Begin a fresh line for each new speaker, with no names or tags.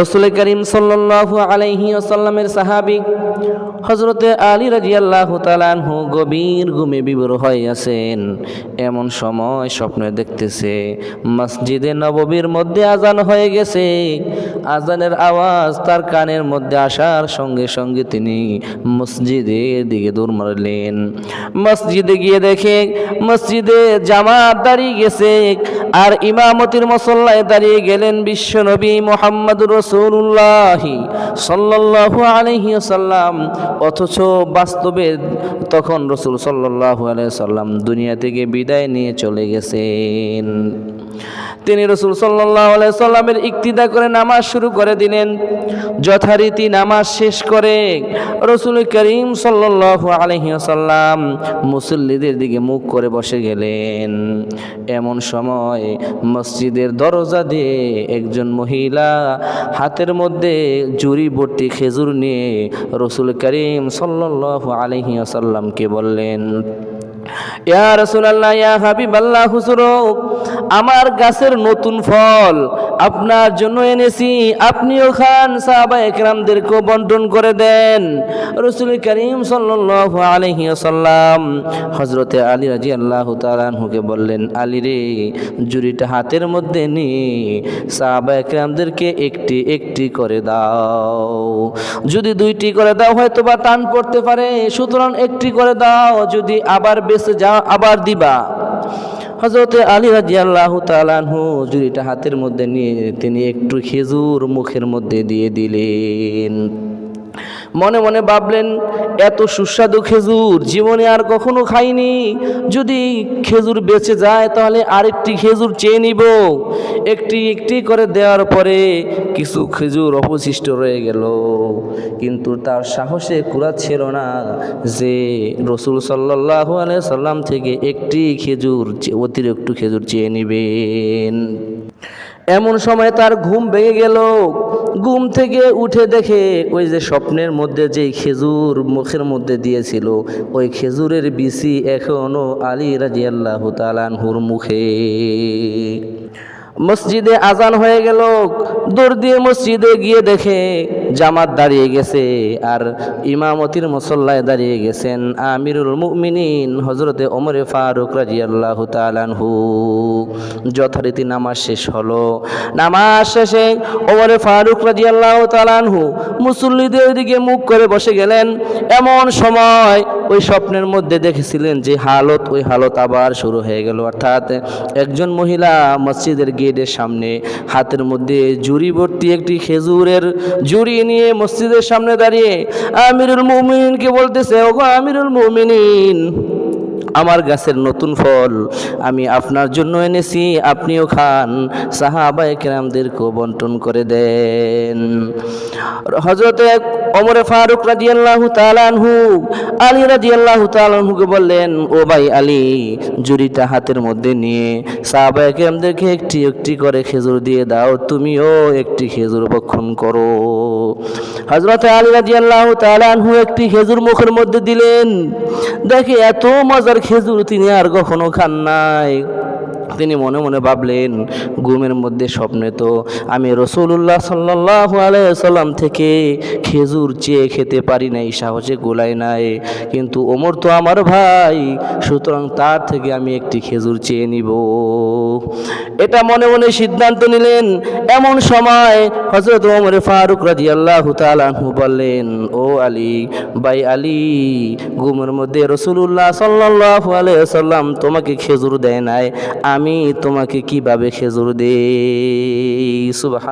রসুল করিম সাল্লাল্লাহু আলাইহি আসাল্লামের সাহাবি হজরতে আলী রাজিয়াল্লাহ তালানহু গভীর ঘুমে বিবর হয়ে আছেন এমন সময় স্বপ্নে দেখতেছে, মসজিদে নববীর মধ্যে আজান হয়ে গেছে। আজানের আওয়াজ তার কানের মধ্যে আসার সঙ্গে সঙ্গে তিনি মসজিদের দিকে দৌড় মারলেন। মসজিদে গিয়ে দেখে, মসজিদে জামাত দাঁড়িয়ে গেছে। আর ইমামতির মসল্লায় দাঁড়িয়ে গেলেন বিশ্বনবী মোহাম্মদ রসুল্লাহি সাল্লাহ আলহিসাল্লাম অথচ বাস্তবে তখন রসুল সাল্লাহ আলহ সাল্লাম দুনিয়া থেকে বিদায় নিয়ে চলে গেছেন। তিনি রসুল সাল্লাহ সাল্লামের ইক্তিদা করে নামাজ শুরু করে দিলেন। যথারীতি নামাজ শেষ করে রসুল করিম সাল্লাহ আলহিসাল্লাম মুসল্লিদের দিকে মুখ করে বসে গেলেন। এমন সময় মসজিদের দরজা দিয়ে একজন মহিলা হাতের মধ্যে জুরি ভর্তি খেজুর নিয়ে রসুল করিম সাল্লাহ আলহিসাল্লামকে বললেন ইয়া রাসূলুল্লাহ ইয়া হাবিবাল্লাহ হুজুর আমার গাছের নতুন ফল আপনার জন্য এনেছি। আপনিও খান সাহাবা একরামদেরকেও বন্টন করে দেন। রসুল করিম সাল্লাল্লাহু আলাইহি ওয়াসাল্লাম হযরতে আলী রাদিয়াল্লাহু তাআলা আনহুকে বললেন, আলী রে, জুরিটা হাতের মধ্যে নিয়ে সাহাবা একরামদেরকে একটি একটি করে দাও। যদি দুইটি করে দাও হয়তো বা টান পড়তে পারে। সুতরাং একটি করে দাও। যদি আবার বেঁচে যাও, আবার দিবা। হজরতে আলী রাজি আল্লাহ তালানহু জুড়িটা হাতের মধ্যে নিয়ে তিনি একটু খেজুর মুখের মধ্যে দিয়ে দিলেন। মনে মনে ভাবলেন, এত সুস্বাদু খেজুর জীবনে আর কখনো খাইনি। যদি খেজুর বেঁচে যায়, তাহলে আরেকটি খেজুর চেয়ে নিব। একটি একটি করে দেওয়ার পরে কিছু খেজুর অবশিষ্ট রয়ে গেল। কিন্তু তার সাহসে কুড়াচ্ছিল না যে রসুল সাল্লাহ সাল্লাম থেকে একটি খেজুর, অতিরিক্ত খেজুর চেয়ে নেবেন। এমন সময় তার ঘুম ভেঙে গেল। ঘুম থেকে উঠে দেখে ওই যে স্বপ্নের মধ্যে যেই খেজুর মুখের মধ্যে দিয়েছিল, ওই খেজুরের বিসি এখনও আলী রাজিয়াল্লাহ তালানহুর মুখে। মসজিদে আজান হয়ে গেল। দৌড় দিয়ে মসজিদে গিয়ে দেখে জামাত দাঁড়িয়ে গেছে আর ইমামতির মসল্লায় দাঁড়িয়ে গেছেন আমিরুল মুমিনিন হজরতে ওমরে ফারুক রাজি আল্লাহ তালানহু যথারীতি নামাজ শেষ হলো। নামাজ শেষে ওমরে ফারুক রাজি আল্লাহ তালানহু মুসল্লিদের দিকে মুখ করে বসে গেলেন। এমন সময় ওই স্বপ্নের মধ্যে দেখেছিলেন যে হালত, ওই হালত আবার শুরু হয়ে গেল। অর্থাৎ একজন মহিলা মসজিদের গেটের সামনে হাতের মধ্যে জুরি ভর্তি একটি খেজুরের জুরি নিয়ে মসজিদের সামনে দাঁড়িয়ে আমিরুল মুমিনকে বলতেছে, ওগো আমিরুল মুমিনিন, আমার গাছের নতুন ফল আমি আপনার জন্য এনেছি, আপনিও খান। সাহাবা একরামদেরকেও বন্টন করে দেন। হজরত অমরে ফারুক রাজিয়াল্লাহু তালানহু আলী রাজিয়াল্লাহু তালানহুকে বললেন, ও ভাই আলী জুরিটা হাতের মধ্যে নিয়ে সাহাবা একরামদেরকে একটি একটি করে খেজুর দিয়ে দাও, তুমিও একটি খেজুর ভক্ষণ করো। হজরত আলী রাজিয়াল্লাহু তালানহু একটি খেজুর মুখের মধ্যে দিলেন, দেখে এত মজার খেজুর তিনি আর কখনো খান নাই। তিনি মনে মনে ভাবলেন, ঘুমের মধ্যে স্বপ্নে তো আমি রসুল্লাহ সাল্লাহ সাল্লাম থেকে খেজুর চেয়ে খেতে পারি নাই, সাহসে গোলাই নাই। কিন্তু ওমর তো আমার ভাই, সুতরাং তার থেকে আমি একটি খেজুর চেয়ে নিব। এটা মনে মনে সিদ্ধান্ত নিলেন। এমন সময় হজরত ওমর ফারুক রাজি আল্লাহ তালু বললেন, ও আলী বাই আলী, ঘুমের মধ্যে রসুল্লাহ সাল্লাহ সাল্লাম তোমাকে খেজুর দেয় নাই, আমি তোমাকে কীভাবে খেজুর দেই? সুবাহ